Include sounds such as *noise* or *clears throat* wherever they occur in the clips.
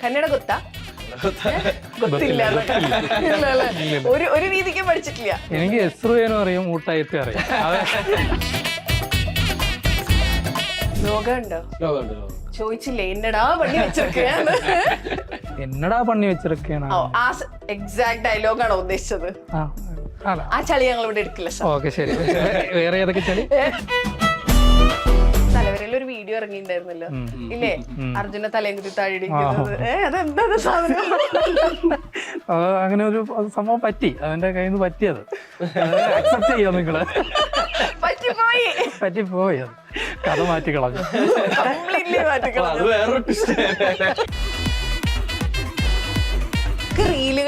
കന്നഡ ಗೊತ್ತಾ ಗೊತ್ತಿಲ್ಲ ഇല്ല, അല്ലേ? ഒരു ഒരു രീതിക്കും പഠിച്ചിട്ടില്ല എനിക്ക് എസ്രുവേനും അറിയാം ഊട്ടായത്തെ അറിയാം അത് ലോകം ഉണ്ടോ ലോകമുണ്ട് ലോകം ചോദിച്ചില്ലേ എന്നടാ പണി വെച്ചിരിക്കുകയാണ് എന്നടാ പണി വെച്ചിരിക്കണ ഓ ആ എക്സാക്ട് ഡയലോഗാണോ ഉദ്ദേശിച്ചത് ആ അല്ല ആ ചളി ഞങ്ങൾ ഇവിടെ എടുക്കില്ല സാർ ഓക്കെ ശരി വേറെ ഏതൊക്കെ ചളി തലവരയിൽ ഒരു വീഡിയോ ഇറങ്ങിയിട്ടുണ്ടായിരുന്നല്ലോ ഇല്ലേ? അർജുന തലയും കുത്തി താഴെടിക്കുന്നത് അതെന്താ അത് സാധനം? അങ്ങനെ ഒരു സംഭവം പറ്റി. അവന്റെ കയ്യിൽ നിന്ന് പറ്റിയത്. അക്സെപ്റ്റ് ചെയ്യാം നിങ്ങൾ. പറ്റിപ്പോയി. പറ്റിപ്പോയി അത്. കഥ മാറ്റി കളഞ്ഞു. കംപ്ലീറ്റ്ലി മാറ്റിക്കളഞ്ഞു അത്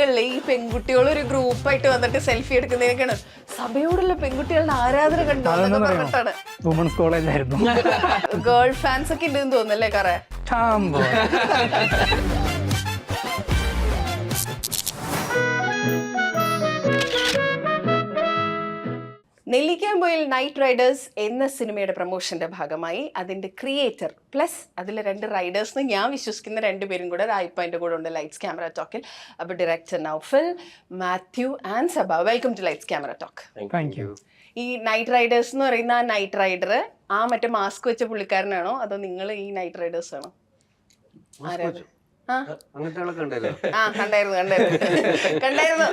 റീലുകളിലെ ഈ പെൺകുട്ടികൾ ഒരു ഗ്രൂപ്പായിട്ട് വന്നിട്ട് സെൽഫി എടുക്കുന്നതിനൊക്കെയാണ് സഭയോടുള്ള പെൺകുട്ടികളുടെ ആരാധന കണ്ടോ? എന്നൊക്കെ പറഞ്ഞിട്ടാണ്. കോളേജ് ആയിരുന്നു. ഗേൾ ഫാൻസ് ഒക്കെ ഉണ്ടെന്ന് തോന്നുന്നല്ലേ കറേ? നെല്ലിക്കാമ്പൊയിൽ നൈറ്റ് റൈഡേഴ്സ് എന്ന സിനിമയുടെ പ്രൊമോഷന്റെ ഭാഗമായി അതിന്റെ ക്രിയേറ്റർ പ്ലസ് അതിൽ രണ്ട് റൈഡേഴ്സ് എന്ന് ഞാൻ വിശ്വസിക്കുന്ന രണ്ടുപേരും കൂടെ രായ്പാന്റെ കൂടെ ഉണ്ട് ലൈറ്റ്സ് ക്യാമറ ടോക്കിൽ അപ്പോൾ director Naufal Mathew and Saba welcome to Lights Camera Talk thank you ഈ നൈറ്റ് റൈഡേഴ്സ് എന്ന് പറയുന്ന ആ നൈറ്റ് റൈഡർ ആ മറ്റേ മാസ്ക് വെച്ച പുള്ളിക്കാരനാണോ? അതോ നിങ്ങൾ ഈ നൈറ്റ് റൈഡേഴ്സ് ആണോ? ആരാ അത്? ആ? കണ്ടായിരുന്നു? കണ്ടായിരുന്നു കണ്ടായിരുന്നു?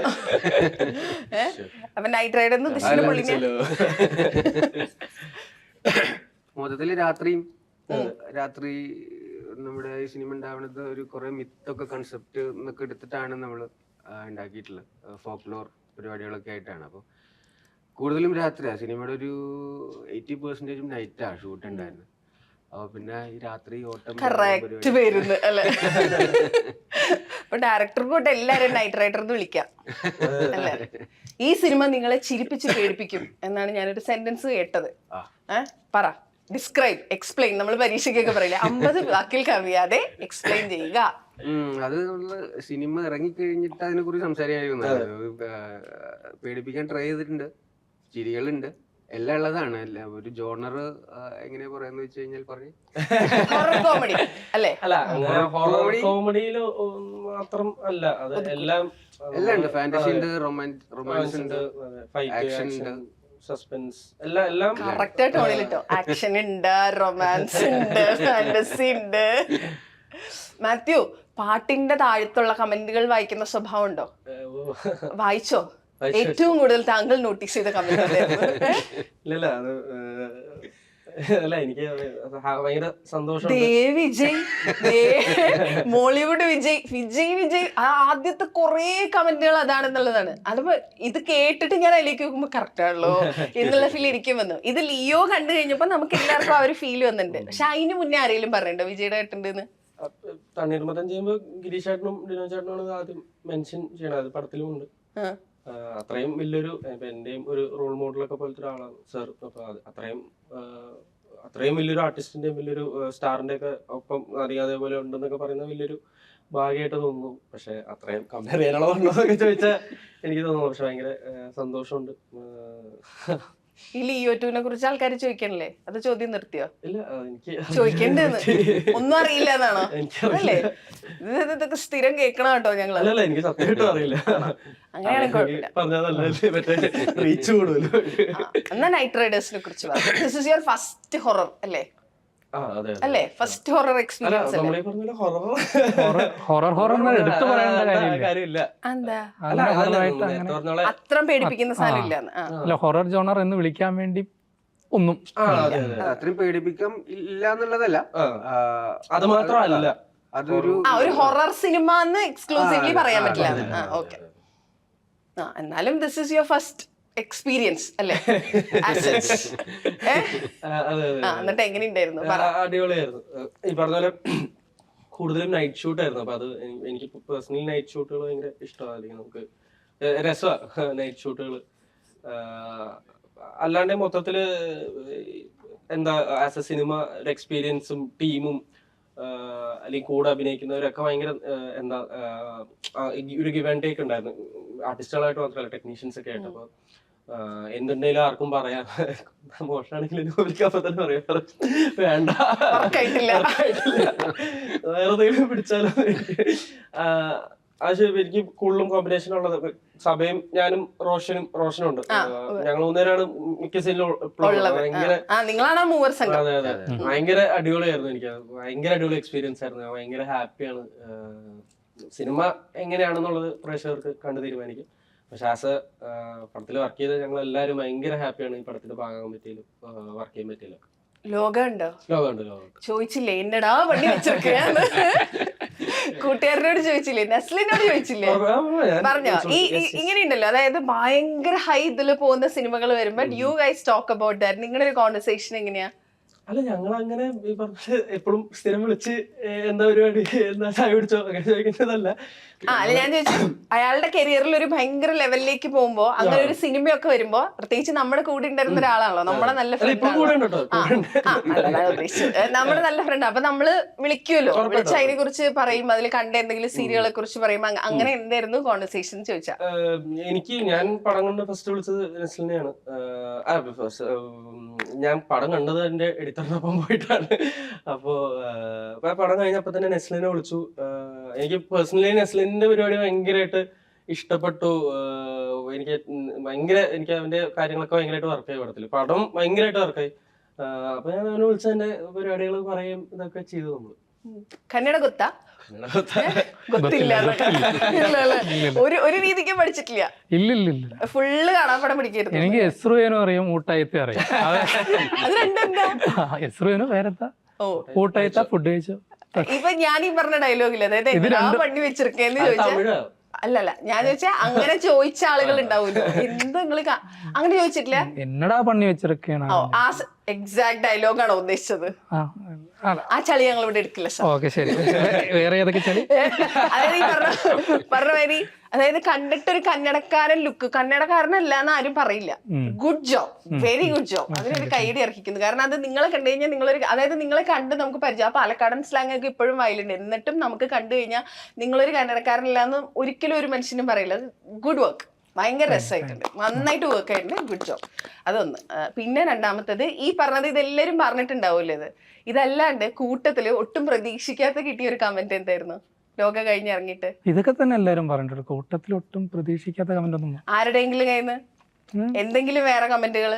അപ്പൊ നൈറ്റ് മൊത്തത്തിൽ രാത്രിയും രാത്രി നമ്മുടെ ഈ സിനിമ ഉണ്ടാവുന്നത് ഒരു കുറെ മിത്തൊക്കെ കൺസെപ്റ്റ് എന്നൊക്കെ എടുത്തിട്ടാണ് നമ്മൾ ഉണ്ടാക്കിയിട്ടുള്ളത്. ഫോക്ലോർ പരിപാടികളൊക്കെ ആയിട്ടാണ്. അപ്പോൾ കൂടുതലും രാത്രിയാ. സിനിമയുടെ ഒരു എയ്റ്റി പെർസെന്റേജും നൈറ്റാണ് ഷൂട്ട് ഉണ്ടായിരുന്നത്. പിന്നെ ഈ രാത്രി ഓട്ടം കറക്റ്റ് പേരുന്ന് അല്ലെ? അപ്പൊ ഡയറക്ടർക്ക് തൊട്ട് എല്ലാരും നൈറ്റ് റൈഡർ എന്ന് വിളിക്കാം. അല്ലേ? ഈ സിനിമ നിങ്ങളെ ചിരിപ്പിച്ച് പേടിപ്പിക്കും എന്നാണ് ഞാനൊരു സെന്റൻസ് കേട്ടത്. ആ. പറ. ഡിസ്ക്രൈബ് എക്സ്പ്ലെയിൻ നമ്മൾ പരീക്ഷയ്ക്കൊക്കെ പറയില്ലേ? അമ്പത് വാക്കിൽ കവിയാതെ എക്സ്പ്ലെയിൻ ചെയ്യുക. ഉം, അത് നമ്മൾ സിനിമ ഇറങ്ങിക്കഴിഞ്ഞിട്ട് അതിനെ കുറിച്ച് സംസാരിക്കാൻ പേടിപ്പിക്കാൻ ട്രൈ ചെയ്തിട്ടുണ്ട്. ചിരികളുണ്ട്. എല്ലാം ഉള്ളതാണ്. എല്ലാം ഒരു ജോണർ എങ്ങനെ പറയാന്ന് വെച്ച് കഴിഞ്ഞാൽ പറഞ്ഞു കോമഡി അല്ലേ? അല്ല അങ്ങനെ ഹൊറർ കോമഡിയിൽ മാത്രം അല്ല. അത് എല്ലാം എല്ലാം ഉണ്ട്. ഫാന്റസി ഉണ്ട് റൊമാൻസ് ഉണ്ട് ഫൈറ്റ് ആക്ഷൻ ഉണ്ട്. സസ്പെൻസ് എല്ലാം എല്ലാം കറക്റ്റ് ടോണിലിട്ടോ ആക്ഷൻ ഉണ്ട് റൊമാൻസ് ഉണ്ട് *laughs* ഫാന്റസി ഉണ്ട്. മാത്യു പാട്ടിന്റെ താഴത്തുള്ള കമന്റുകൾ വായിക്കുന്ന സ്വഭാവം ഉണ്ടോ? വായിച്ചു. ഏറ്റവും കൂടുതൽ താങ്കൾ നോട്ടീസ് ചെയ്ത കമന്റ് *laughs* ഇല്ലല്ല അത് അല്ല എനിക്ക് ഭയങ്കര സന്തോഷം വിജയ് വിജയ് വിജയ് വിജയ് ആ ആദ്യത്തെ കുറേ കമന്റുകൾ അതാണെന്നുള്ളതാണ്. അതിപ്പോ ഇത് കേട്ടിട്ട് ഞാൻ അതിലേക്ക് നോക്കുമ്പോ കറക്റ്റ് ആണല്ലോ. എന്നുള്ള ഫീൽ ഇരിക്കും വന്നു. ഇത് ലിയോ കണ്ടു കഴിഞ്ഞപ്പോ നമുക്ക് എല്ലാവർക്കും ആ ഒരു ഫീൽ വന്നിട്ടുണ്ട്. പക്ഷെ അതിന് മുന്നേ ആരെങ്കിലും പറയണ്ടോ വിജയുടെ ആയിട്ടുണ്ട് തണ്ണീർമത്തം ചെയ്യുമ്പോൾ ഗിരീഷ് ചേട്ടനും ഡിനോ ചേട്ടനും ആദ്യം മെൻഷൻ ചെയ്യണത്. പടത്തിലും ഉണ്ട്. അത്രയും വലിയൊരു എന്റെയും ഒരു റോൾ മോഡലൊക്കെ പോലത്തെ ഒരാളാണ് സർ അപ്പൊ അത്രയും അത്രയും വലിയൊരു ആർട്ടിസ്റ്റിന്റെയും വലിയൊരു സ്റ്റാറിന്റെ ഒക്കെ ഒപ്പം അറിയാതെ അതേപോലെ ഉണ്ടെന്നൊക്കെ പറയുന്ന വലിയൊരു ഭാഗ്യമായിട്ട് തോന്നുന്നു. പക്ഷെ അത്രയും കമ്പയർ ചെയ്യാനുള്ള ചോദിച്ചാൽ എനിക്ക് തോന്നുന്നു. പക്ഷെ ഭയങ്കര സന്തോഷമുണ്ട്. ഈ ലിയോ ടുവിനെ കുറിച്ച് ആൾക്കാർ ചോദിക്കണല്ലേ? അത് ചോദ്യം നിർത്തിയോ? ഇല്ല എനിക്ക് ചോദിക്കണ്ടെന്ന് ഒന്നും അറിയില്ല എന്നാണോ? അല്ലേ? ഇത് ഇതൊക്കെ സ്ഥിരം കേൾക്കണം കേട്ടോ ഞങ്ങൾ അല്ലല്ല എനിക്ക് സത്യമായിട്ടും അറിയില്ല. അങ്ങനെയാണെങ്കിൽ കുഴപ്പമില്ല. എന്നാ നൈറ്റ് റൈഡേഴ്സിനെ കുറിച്ച് this is your first horror അല്ലേ. അല്ലേ? First horror experience horror horror horror എന്ന് എടുത്തു പറയേണ്ട കാര്യമില്ല. അത്രം പേടിപ്പിക്കുന്ന സാധനം ഇല്ലാന്ന്. ആ. അല്ല ഹൊറർ ജോണർ എന്ന് വിളിക്കാൻ വേണ്ടി ഒന്നും അത്രയും പേടിപ്പിക്കാൻ ഇല്ല. എന്നുള്ളതല്ല അത്. മാത്രമല്ല. അതൊരു ഒരു ഹൊറർ സിനിമ എന്ന് എക്സ്ക്ലൂസീവ്ലി പറയാൻ പറ്റില്ല. ഓക്കെ എന്നാലും this is your first experience അല്ലേ? *laughs* *laughs* എന്നിട്ട് എങ്ങനെ ഉണ്ടായിരുന്നു അടിപൊളിയായിരുന്നു. ഈ പറഞ്ഞ പോലെ *clears throat* കൂടുതലും നൈറ്റ് ഷൂട്ട് ആയിരുന്നു. അപ്പൊ അത് എനിക്ക് പേഴ്സണലി നൈറ്റ് ഷൂട്ടുകൾ ഭയങ്കര ഇഷ്ടമാണ് അല്ലെങ്കിൽ നമുക്ക് രസമാണ് നൈറ്റ് ഷൂട്ടുകൾ അല്ലാണ്ട് മൊത്തത്തിൽ എന്താ ആസ് എ സിനിമ ഒരു എക്സ്പീരിയൻസും ടീമും അല്ലെങ്കിൽ കൂടെ അഭിനയിക്കുന്നവരൊക്കെ ഭയങ്കര എന്താ ഒരു ഗിവ് ആൻഡ് ടേക്ക് ഉണ്ടായിരുന്നു. ആർട്ടിസ്റ്റുകളായിട്ട് മാത്രമല്ല ടെക്നീഷ്യൻസ് ഒക്കെ ആയിട്ട്. അപ്പോൾ എന്തുണ്ടെങ്കിലും ആർക്കും പറയാം. *laughs* മോശമാണെങ്കിലും അപ്പൊ തന്നെ പറയാം. വേണ്ട. വേറെ എന്തെങ്കിലും പിടിച്ചാലോ ശരി, എനിക്ക് കൂടുതലും കോമ്പിനേഷൻ ഉള്ളത് സഭയും ഞാനും റോഷനും റോഷനും ഉണ്ട്. ഞങ്ങൾ മൂന്നുപേരാണ് മിക്ക സീനിലും ഭയങ്കര ആ നിങ്ങളാണ് മൂവർ സംഘം. അതെ അതെ ഭയങ്കര അടിപൊളിയായിരുന്നു എനിക്ക്. ഭയങ്കര അടിപൊളി എക്സ്പീരിയൻസ് ആയിരുന്നു. ഞാൻ ഭയങ്കര ഹാപ്പിയാണ് സിനിമ എങ്ങനെയാണെന്നുള്ളത് പ്രേക്ഷകർക്ക് കണ്ടു തീരുമാനിക്കും. ആസ് പടത്തിൽ വർക്ക് ചെയ്ത ഞങ്ങൾ എല്ലാവരും ഭയങ്കര ഹാപ്പിയാണ് ഈ പടത്തിന്റെ ഭാഗമാകാൻ പറ്റിയാലും വർക്ക് ചെയ്യാൻ പറ്റിയാലും ലോകം ഉണ്ടോ ലോകമുണ്ട് ലോകമുണ്ട്. ചോദിച്ചില്ലേ എന്നടാ വണ്ടി വെച്ചിരിക്കുകയാണ് കൂട്ടുകാരനോട് ചോദിച്ചില്ലേ നസ്ലിനോട് ചോദിച്ചില്ലേ? പറഞ്ഞോ? ഈ ഇങ്ങനെയുണ്ടല്ലോ അതായത് ഭയങ്കര ഹൈ ഇതിൽ പോകുന്ന സിനിമകൾ വരുമ്പോ you guys talk about that നിങ്ങളുടെ ഒരു കോൺവെർസേഷൻ എങ്ങനെയാ? അല്ല ഞങ്ങൾ അങ്ങനെ ഈ പറഞ്ഞ എപ്പോഴും സ്ഥിരം വിളിച്ച് എന്താ പരിപാടി? എന്താ ചായ പിടിച്ചോ അങ്ങനെ ചോദിക്കുന്നതല്ല. ആ അല്ല ഞാൻ ചോദിച്ചു അയാളുടെ കരിയറിൽ ഒരു ഭയങ്കര ലെവലിലേക്ക് പോകുമ്പോ അങ്ങനെ ഒരു സിനിമയൊക്കെ വരുമ്പോ പ്രത്യേകിച്ച് നമ്മുടെ കൂടെ ഉണ്ടായിരുന്ന ഒരാളാണല്ലോ നമ്മളെ നല്ല ഫ്രണ്ട് നമ്മുടെ നല്ല ഫ്രണ്ട് അപ്പൊ നമ്മൾ വിളിക്കുമല്ലോ വിളിച്ച് അതിനെ കുറിച്ച് പറയും അതിൽ കണ്ട എന്തെങ്കിലും സീരിയലുകളെ കുറിച്ച് പറയും അങ്ങനെ എന്തായിരുന്നു കോൺവെർസേഷൻ ചോദിച്ചാ? എനിക്ക് ഞാൻ പടം കണ്ട് ഫസ്റ്റ് വിളിച്ചത് നസ്ലിനെയാണ് ഞാൻ പടം കണ്ടത് എന്റെ എഡിറ്ററിനൊപ്പം പോയിട്ടാണ്. അപ്പോ ഏഹ്, അപ്പൊ ആ പടം കഴിഞ്ഞപ്പോ തന്നെ നെസ്ലിനെ വിളിച്ചു. എനിക്ക് പേഴ്സണലി നെസ്ലിന്റെ പരിപാടി ഭയങ്കരമായിട്ട് ഇഷ്ടപ്പെട്ടു. എനിക്ക് ഭയങ്കര എനിക്ക് അവന്റെ കാര്യങ്ങളൊക്കെ ഭയങ്കരമായിട്ട് വർക്ക് ആയി പടത്തിൽ. പടം ഭയങ്കരമായിട്ട് വർക്കായി അപ്പോൾ ഞാൻ അവനെ വിളിച്ച് എന്റെ പരിപാടികൾ പറയും ഇതൊക്കെ ചെയ്തു നമ്മൾ കന്നഡ ഗൊത്തില്ല ഇല്ല. ഒരു ഒരു രീതിക്കും പഠിച്ചിട്ടില്ല. ഇല്ല ഇല്ല ഇല്ല ഫുള്ള് കാണാപ്പടം പിടിക്കരുത് എനിക്ക് എസ്രുവേനും അറിയാം ഊട്ടായത്തെ അറിയാം. അത്. രണ്ടെന്താ? എസ്രുവേനും ഊട്ടായത്ത ഫുഡ് കഴിച്ചു? ഇപ്പൊ ഞാൻ ഈ പറഞ്ഞ ഡയലോഗില്ല അതായത് വണ്ടി വെച്ചിരിക്കേന്ന് ചോദിച്ചാൽ അല്ലല്ല ഞാൻ ചോദിച്ചാ അങ്ങനെ ചോദിച്ച ആളുകൾ ഉണ്ടാവൂല്ലോ എന്താ നിങ്ങൾ അങ്ങനെ ചോദിച്ചിട്ടില്ല? എന്നടാ പണി വെച്ചിരിക്കണ? ഓ ഡയലോഗ് എക്സാക്ട് ഡയലോഗാണോ ഉദ്ദേശിച്ചത്? ആ ചളി ഞങ്ങൾ ഇവിടെ എടുക്കില്ല ഓക്കെ ശരി. വേറെ ഏതൊക്കെ ചളി? *laughs* അതായത് ഈ പറഞ്ഞ പറഞ്ഞ മാതിരി അതായത് കണ്ടിട്ട് ഒരു കന്നഡക്കാരൻ ലുക്ക് കന്നടക്കാരനല്ല എന്ന് ആരും പറയില്ല. Good job very good job അതിനൊരു കൈയടി ഇറക്കിക്കുന്നു കാരണം അത് നിങ്ങളെ കണ്ടു കഴിഞ്ഞാൽ നിങ്ങളൊരു അതായത് നിങ്ങളെ കണ്ട് നമുക്ക് പരിചയം ആ പാലക്കാടൻ സ്ലാങ് ഒക്കെ ഇപ്പോഴും വയലുണ്ട് എന്നിട്ടും നമുക്ക് കണ്ടു കഴിഞ്ഞാൽ നിങ്ങളൊരു കന്നടക്കാരനല്ല എന്ന് ഒരിക്കലും ഒരു മനുഷ്യനും പറയില്ല. ഗുഡ് വർക്ക് ഭയങ്കര രസമായിട്ടുണ്ട് നന്നായിട്ട് വർക്ക് ആയിട്ടുണ്ട്. ഗുഡ് ജോബ് അതൊന്ന്. പിന്നെ രണ്ടാമത്തത് ഈ പറഞ്ഞത് ഇതെല്ലാവരും പറഞ്ഞിട്ടുണ്ടാവില്ലേ ഇത്? ഇതല്ലാണ്ട് കൂട്ടത്തിൽ ഒട്ടും പ്രതീക്ഷിക്കാത്ത കിട്ടിയ ഒരു കമന്റ് എന്തായിരുന്നു? ലോക കഴിഞ്ഞ് ഇറങ്ങിയിട്ട്. ഇതൊക്കെ തന്നെ എല്ലാവരും പറഞ്ഞിട്ടുണ്ട്. കൂട്ടത്തിൽ ഒട്ടും പ്രതീക്ഷിക്കാത്ത കമന്റ് ഒന്നും ആരുടെയെങ്കിലും കയ്യിൽ എന്തെങ്കിലും വേറെ കമന്റുകൾ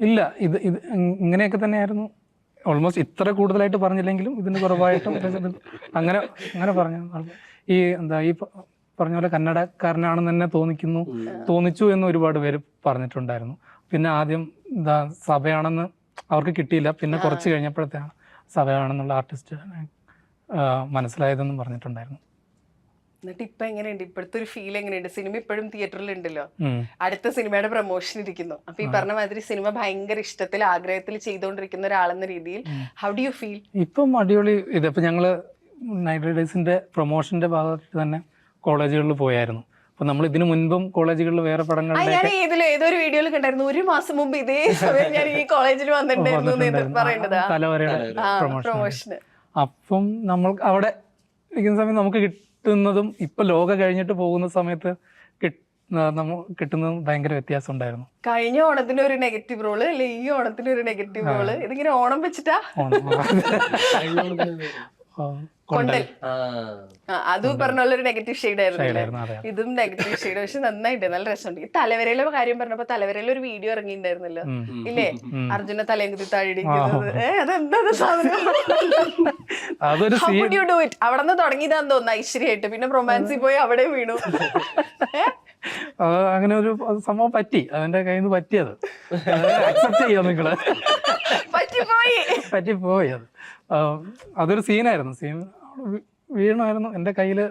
ഇല്ല. ഇത് ഇത് ഇങ്ങനെയൊക്കെ തന്നെയായിരുന്നു. ഓൾമോസ്റ്റ് ഇത്ര കൂടുതലായിട്ട് പറഞ്ഞില്ലെങ്കിലും ഇതിന് കുറവായിട്ടും അങ്ങനെ അങ്ങനെ പറഞ്ഞു ഈ എന്താ ഈ പറഞ്ഞ പോലെ കന്നഡക്കാരനാണെന്ന് തന്നെ തോന്നിക്കുന്നു. തോന്നിച്ചു എന്ന് ഒരുപാട് പേര് പറഞ്ഞിട്ടുണ്ടായിരുന്നു. പിന്നെ ആദ്യം എന്താ സഭയാണെന്ന് അവർക്ക് കിട്ടിയില്ല. പിന്നെ കുറച്ച് കഴിഞ്ഞപ്പോഴത്തെയാണ് സഭയാണെന്നുള്ള ആർട്ടിസ്റ്റ് മനസ്സിലായതെന്നും പറഞ്ഞിട്ടുണ്ടായിരുന്നു. എന്നിട്ട് ഇപ്പൊ എങ്ങനെയുണ്ട്? ഇപ്പോഴത്തെ ഒരു ഫീൽ എങ്ങനെയുണ്ട്? സിനിമ ഇപ്പോഴും തിയേറ്ററിൽ ഉണ്ടല്ലോ അടുത്ത സിനിമയുടെ പ്രൊമോഷൻ ഇരിക്കുന്നു. അപ്പൊ ഈ പറഞ്ഞ മാതിരി സിനിമ ഭയങ്കര ഇഷ്ടത്തിൽ ആഗ്രഹത്തിൽ ചെയ്തുകൊണ്ടിരിക്കുന്ന ഒരാളെന്ന രീതിയിൽ ഹൗ ഡു യു ഫീൽ ഇപ്പം അടിപൊളി ഇത്. ഞങ്ങൾ നൈറ്റ് റൈഡേഴ്സിന്റെ പ്രൊമോഷന്റെ ഭാഗത്ത് തന്നെ കോളേജുകളിൽ പോയായിരുന്നു. അപ്പൊ നമ്മൾ ഇതിനു മുൻപും കോളേജുകളിൽ വേറെ പടങ്ങൾ ഞാൻ ഏതിലോ ഏതൊരു വീഡിയോയിൽ കണ്ടായിരുന്നു? ഒരു മാസം മുമ്പ് ഇതേ സമയം ഞാൻ ഈ കോളേജിൽ വന്നിട്ടുണ്ടായിരുന്നു പ്രൊമോഷൻ അപ്പം നമ്മൾ അവിടെ ഇരിക്കുന്ന സമയത്ത് നമുക്ക് കിട്ടുന്നതും ഇപ്പൊ ലോക കഴിഞ്ഞിട്ട് പോകുന്ന സമയത്ത് കിട്ട്- കിട്ടുന്നതും ഭയങ്കര വ്യത്യാസം ഉണ്ടായിരുന്നു. കഴിഞ്ഞ ഓണത്തിന് ഒരു നെഗറ്റീവ് റോൾ അല്ലെ ഈ ഓണത്തിന് ഒരു നെഗറ്റീവ് റോൾ ഇതിങ്ങനെ ഓണം വെച്ചിട്ടാ? കൊണ്ടൽ. അതും പറഞ്ഞ പോലെ ഒരു നെഗറ്റീവ് ഷെയ്ഡ് ആയിരുന്നു. ഇതും നെഗറ്റീവ് ഷെയ്ഡ് പക്ഷെ നന്നായിട്ട് നല്ല രസമുണ്ട്. ഈ തലവരയിലെ കാര്യം പറഞ്ഞപ്പോ തലവരയിലെ ഒരു വീഡിയോ ഇറങ്ങിയിട്ടുണ്ടായിരുന്നല്ലോ ഇല്ലേ? അർജുന തലയങ്കത്തി താഴെ? അവിടെ നിന്ന് തുടങ്ങിയതാന്ന് തോന്നുന്നു ഐശ്വര്യമായിട്ട്. പിന്നെ റൊമാൻസിൽ പോയി അവിടെ വീണു? അങ്ങനെ ഒരു സംഭവം പറ്റി. അതിന്റെ കയ്യിൽ നിന്ന് പറ്റിയത് അക്സെപ്റ്റ് ചെയ്യോ നിങ്ങൾ. പറ്റിപ്പോയി. പറ്റിപ്പോയി അത്. അതൊരു സീനായിരുന്നു. സീൻ വീണായിരുന്നു. എന്റെ കയ്യിൽ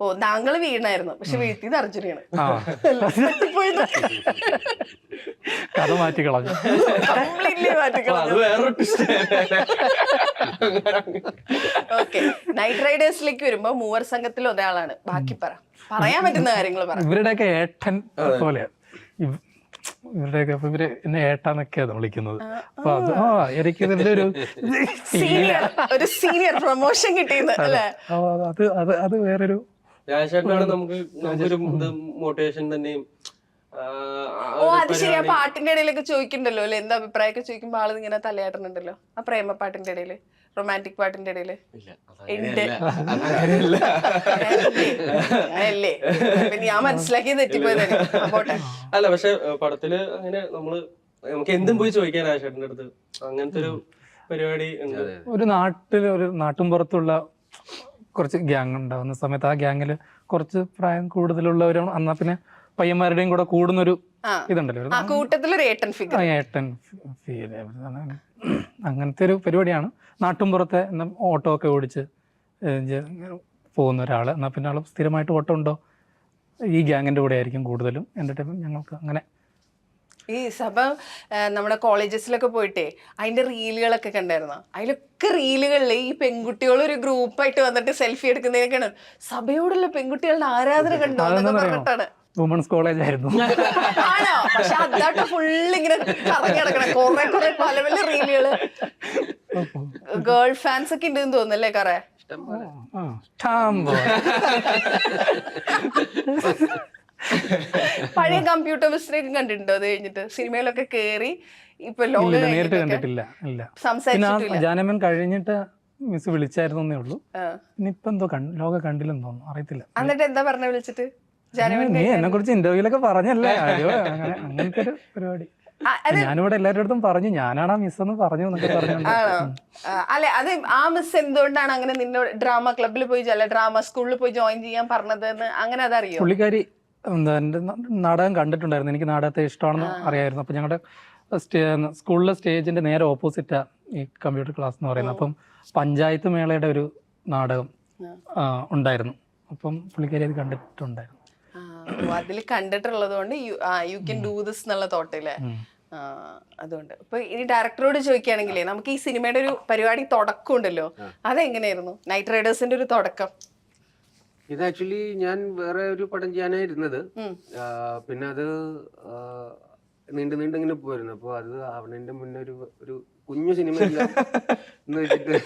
ഓ താങ്കൾ വീണായിരുന്നു. പക്ഷെ വീഴ്ത്തിയത് അർജുനയാണ് കഥ മാറ്റി കളഞ്ഞു. ഓക്കെ. നൈറ്റ് റൈഡേഴ്സിലേക്ക് വരുമ്പോ മൂവർ സംഘത്തിലൊരാളാണ്. ബാക്കി പറ. പറയാൻ പറ്റുന്ന കാര്യങ്ങൾ പറ. ഇവരുടെയൊക്കെ ഏട്ടൻ പോലെയാ ഇവ- ഇവരുടെയൊക്കെ അപ്പൊ ഇവർ എന്നെ ഏട്ടാന്നൊക്കെയാണ് വിളിക്കുന്നത്. അപ്പൊ അത് ആ എനിക്ക് ഇതിന്റെ *laughs* ഒരു സീനിയർ ഒരു സീനിയർ പ്രൊമോഷൻ കിട്ടിയെന്ന് അല്ലേ? ആ, അത് അത് അത് വേറൊരു രാജേട്ടനാണ് നമുക്ക് നമുക്കൊരു മോട്ടിവേഷൻ തന്നെയും ഓ അത് ശരി ആ പരിപാടി- പാട്ടിന്റെ ഇടയിലൊക്കെ ചോദിക്കണ്ടല്ലോ അല്ലെ? എന്താ അഭിപ്രായമൊക്കെ ചോദിക്കുമ്പോ ആളിങ്ങനെ ഇങ്ങനെ തലയാട്ടുന്നുണ്ടല്ലോ ആ പ്രേമ പാട്ടിന്റെ ഇടയിൽ. റൊമാന്റിക് പാട്ടിന്റെ ഇടയിൽ. അല്ലേ പിന്നെ ഞാൻ മനസ്സിലാക്കി തെറ്റിപ്പോയത് അല്ല പക്ഷെ പടത്തിൽ അങ്ങനെ നമ്മൾ നമുക്ക് എന്തും പോയി ചോദിക്കാനാ ആശേട്ടന്റെ അടുത്ത് അങ്ങനത്തെ ഒരു പരിപാടി ഒരു നാട്ടിൽ ഒരു നാട്ടും പുറത്തുള്ള കുറച്ച് ഗ്യാങ് ഉണ്ടാവുന്ന സമയത്ത് ആ ഗ്യാങ്ങിൽ കുറച്ച് പ്രായം കൂടുതലുള്ളവരാണ്. അന്നാ പിന്നെ പയ്യന്മാരുടെയും കൂടെ കൂടുന്നൊരു ഇതുണ്ടല്ലോ. കൂട്ടത്തിലൊരു ഏട്ടൻ ഫിഗർ ആ ഏട്ടൻ ഫീൽ അങ്ങനത്തെ ഒരു പരിപാടിയാണ്. നാട്ടും പുറത്തെ എന്നാൽ ഓട്ടോ ഒക്കെ ഓടിച്ച് പോകുന്ന ഒരാൾ എന്നാൽ പിന്നെ ആൾ സ്ഥിരമായിട്ട് ഓട്ടോ ഉണ്ടോ? ഈ ഗ്യാങ്ങിന്റെ കൂടെ ആയിരിക്കും കൂടുതലും എന്റർടൈൻമെന്റ് ഞങ്ങൾക്ക് അങ്ങനെ. ഈ സഭ നമ്മുടെ കോളേജസിലൊക്കെ പോയിട്ടേ അതിന്റെ റീലുകളൊക്കെ കണ്ടായിരുന്നു? അതിലൊക്കെ റീലുകളിൽ ഈ പെൺകുട്ടികൾ ഒരു ഗ്രൂപ്പായിട്ട് വന്നിട്ട് സെൽഫി എടുക്കുന്നതിനൊക്കെയാണ്. സഭയോടുള്ള പെൺകുട്ടികളുടെ ആരാധന കണ്ടോ എന്നൊക്കെ പറഞ്ഞിട്ടാണ്. വുമൺസ് കോളേജ് ആയിരുന്നു. ആണോ? പക്ഷെ അതാട്ടോ ഫുള്ള് ഇങ്ങനെ കറങ്ങി നടക്കണ. കുറെ കുറെ പല പല റീലുകൾ. ഗേൾ ഫാൻസ് ഒക്കെ ഉണ്ടെന്ന് തോന്നുന്നല്ലേ കറേ? പഴയ കമ്പ്യൂട്ടർ മിസ്റ്റേക്ക് കണ്ടിട്ടുണ്ടോ? അത് കഴിഞ്ഞിട്ട് സിനിമയിലൊക്കെ കേറി ഇപ്പൊ ലോകം നേരിട്ട് കണ്ടിട്ടില്ല ഇല്ല. സംസാരിച്ചിട്ടില്ല. ജാനമൻ കഴിഞ്ഞിട്ട് മിസ് വിളിച്ചായിരുന്നേ ഉള്ളൂ. ആ. ഇനിയിപ്പോ എന്തോ ലോകം കണ്ടില്ലെന്ന് തോന്നുന്നു അറിയത്തില്ല. എന്നിട്ട് എന്താ പറഞ്ഞ വിളിച്ചിട്ട്? നീ എന്നെ കുറിച്ച് ഇന്റർവ്യൂലൊക്കെ പറഞ്ഞല്ലേ? അങ്ങനത്തെ ഒരു പരിപാടി. ഞാനിവിടെ എല്ലാവരുടെ അടുത്തും പറഞ്ഞു. ഞാനാണ് ആ മിസ് എന്ന് പറഞ്ഞു എന്നൊക്കെ അല്ലെ അത് ആ മിസ് എന്തുകൊണ്ടാണ് അങ്ങനെ നിന്നോട് ഡ്രാമ ക്ലബിൽ പോയി അല്ല ഡ്രാമ സ്കൂളിൽ പോയി ജോയിൻ ചെയ്യാൻ പറഞ്ഞത് അങ്ങനെ അതറിയോ? പുള്ളിക്കാരി എന്താ എന്റെ ന- നാടകം കണ്ടിട്ടുണ്ടായിരുന്നു. എനിക്ക് നാടകത്തെ ഇഷ്ടമാണെന്ന് അറിയായിരുന്നു. അപ്പം ഞങ്ങളുടെ സ്റ്റേ സ്കൂളിലെ സ്റ്റേജിന്റെ നേരെ ഓപ്പോസിറ്റാ ഈ കമ്പ്യൂട്ടർ ക്ലാസ് എന്ന് പറയുന്നത്. അപ്പം പഞ്ചായത്ത് മേളയുടെ ഒരു നാടകം ഉണ്ടായിരുന്നു. അപ്പം പുള്ളിക്കാരി അത് കണ്ടിട്ടുണ്ടായിരുന്നു. അതിൽ കണ്ടിട്ടുള്ളത് കൊണ്ട് യു ക്യാൻ ഡൂ ദിസ് എന്നുള്ള തോട്ടില്ലേ. അതുകൊണ്ട്. ഇപ്പൊ ഇനി ഡയറക്ടറോട് ചോദിക്കുകയാണെങ്കിലേ നമുക്ക് ഈ സിനിമയുടെ ഒരു പരിപാടി തുടക്കം ഉണ്ടല്ലോ അതെങ്ങനെയായിരുന്നു? നൈറ്റ് റൈഡേഴ്സിന്റെ ഒരു തുടക്കം. ഇത് ആക്ച്വലി ഞാൻ വേറെ ഒരു പടം ചെയ്യാനായിരുന്നത്. പിന്നെ അത് നീണ്ടു നീണ്ടു ഇങ്ങനെ പോയിരുന്നു. അപ്പോൾ അത് ആവണതിന്റെ മുന്നേ ഒരു ഒരു കുഞ്ഞു സിനിമ എന്ന് വെച്ചിട്ട്